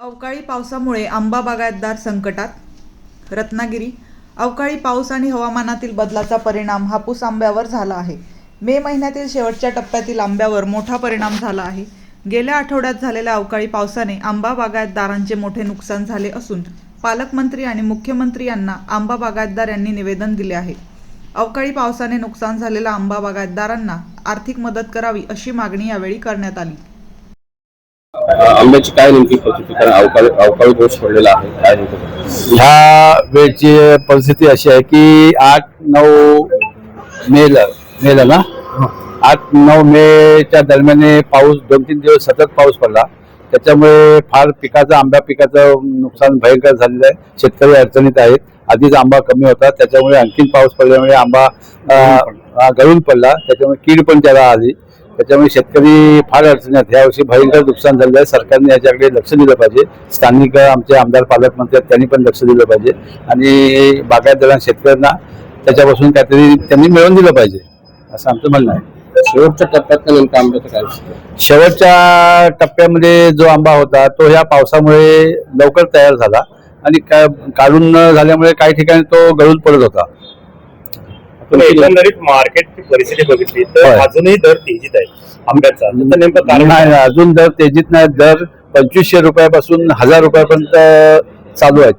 अवकाळी पावसामुळे आंबा बागायतदार संकटात. रत्नागिरी अवकाळी पाऊस आणि हवामानातील बदलाचा परिणाम हापूस आंब्यावर झाला आहे. मे महिन्यातील शेवटच्या टप्प्यातील आंब्यावर मोठा परिणाम झाला आहे. गेल्या आठवड्यात झालेल्या अवकाळी पावसाने आंबा बागायतदारांचे मोठे नुकसान झाले असून पालकमंत्री आणि मुख्यमंत्री यांना आंबा बागायतदार यांनी निवेदन दिले आहे. अवकाळी पावसाने नुकसान झालेल्या आंबा बागायतदारांना आर्थिक मदत करावी अशी मागणी यावेळी करण्यात आली. आंब्याची काय नेमकी परिस्थिती? कारण अवकाळी अवकाळी पाऊस पडलेला आहे. काय नेमकं? ह्या वेळची परिस्थिती अशी आहे की आठ नऊ मेला मेला ना? आठ नऊ मेच्या दरम्यान पाऊस दोन तीन दिवस सतत पाऊस पडला. त्याच्यामुळे फार पिकाचं आंब्या पिकाचं नुकसान भयंकर झालेलं आहे. शेतकरी अडचणीत आहेत. आधीच आंबा कमी होता. त्याच्यामुळे आणखीन पाऊस पडल्यामुळे आंबा गळून पडला. त्याच्यामुळे कीड पण त्याला आली. त्याच्यामुळे शेतकरी फार अडचणीत आहेत यावर्षी भयंकर नुकसान झालेलं आहे. सरकारने याच्याकडे लक्ष दिलं पाहिजे. स्थानिक आमचे आमदार पालकमंत्री आहेत त्यांनी पण लक्ष दिलं पाहिजे. आणि बागायतदारांना शेतकऱ्यांना त्याच्यापासून काहीतरी त्यांनी मिळवून दिलं पाहिजे. असं आमचं म्हणणं आहे. शेवटच्या टप्प्यात नेमकं आंब्याचं काय विषय? शेवटच्या टप्प्यामध्ये जो आंबा होता तो ह्या पावसामुळे लवकर तयार झाला. आणि का- काढून न झाल्यामुळे काही ठिकाणी तो गळून पडत होता. पण एकंदरीत मार्केटची परिस्थिती बघितली तर होय. अजूनही दर तेजीत आहे आंब्याचा. तर नेमकं कारण नाही, अजून दर तेजीत नाही. दर पंचवीसशे रुपयापासून हजार रुपयापर्यंत चालू आहेत.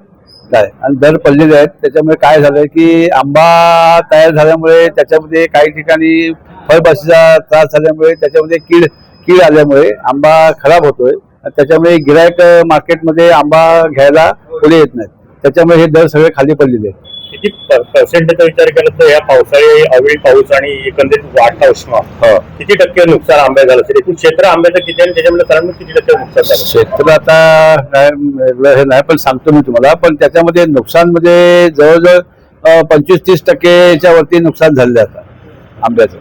काय? आणि दर पडलेले आहेत. त्याच्यामुळे काय झालंय की आंबा तयार झाल्यामुळे त्याच्यामध्ये काही ठिकाणी फळबाशीचा त्रास झाल्यामुळे त्याच्यामध्ये कीड कीड आल्यामुळे आंबा खराब होतोय. आणि त्याच्यामुळे गिरायक मार्केटमध्ये आंबा घ्यायला पुढे येत नाहीत. त्याच्यामुळे हे दर सगळे खाली पडलेले आहेत. किती पर्सेंटेजचा विचार केला तर या पावसाळी अवेळी पाऊस आणि एकंदरीत वाढता उष्मा हो. किती टक्के नुकसान आंब्या झालं? असेल एकूण क्षेत्र आंब्याचं किती आणि त्याच्यामुळे कारण किती टक्के नुकसान झालं? क्षेत्र आता हे नाही पण सांगतो मी तुम्हाला. पण त्याच्यामध्ये नुकसान म्हणजे जवळजवळ पंचवीस तीस टक्केच्या वरती नुकसान झालेलं आता आंब्याचं.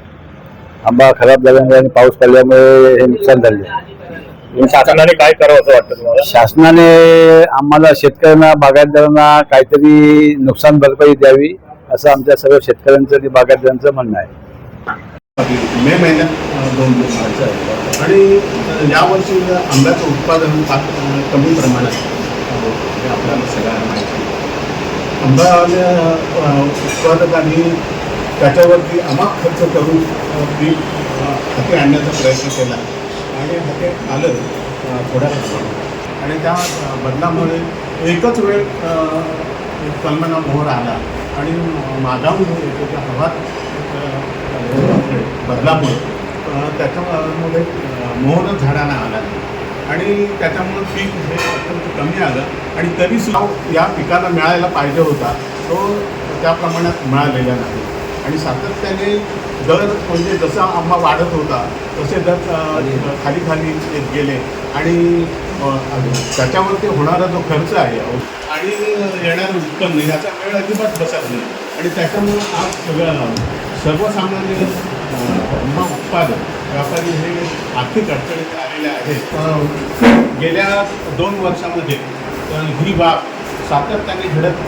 आंबा खराब झाल्यामुळे आणि पाऊस पडल्यामुळे हे नुकसान झाले शासनाने काय करावं असं वाटतं तुम्हाला? शासनाने आम्हाला शेतकऱ्यांना बागायतदारांना काहीतरी नुकसान भरपाई द्यावी असं आमच्या सर्व शेतकऱ्यांचं आणि बागायतदारांचं म्हणणं आहे. मे महिन्यात दोन दिवस व्हायचं आहे. आणि यावर्षी आंब्याचं उत्पादन कमी प्रमाणात आहे हे आपल्याला सगळ्यांना माहिती आहे. आंबा उत्पादकांनी त्याच्यावरती अमाप खर्च करून पीक अ, हाती आणण्याचा प्रयत्न केला. आणि हाती आलं थोड्या प्रमाणात आणि त्या बदलामुळे एकच वेळ एक कल्पना मोहर आला. आणि मागावून त्याच्या हवात बदलामुळे त्याच्यामुळे मोहरच झाडांना आला. नाही. आणि त्याच्यामुळे पीक हे अत्यंत कमी आलं. आणि तरी सुद्धा या पिकाला मिळायला पाहिजे होता. तो त्या प्रमाणात मिळालेला नाही. आणि सातत्याने दर म्हणजे जसा आंबा वाढत होता तसे दर खाली खाली येत गेले. आणि त्याच्यावरती होणारा जो खर्च आहे आणि येणारं उत्पन्न याचा वेळ अजिबात बसत नाही. आणि त्याच्यामुळं आज सगळं सर्वसामान्य आंबा उत्पादक व्यापारी हे आर्थिक अडचणीत आलेले आहेत. गेल्या दोन वर्षामध्ये ही बाब सातत्याने घडत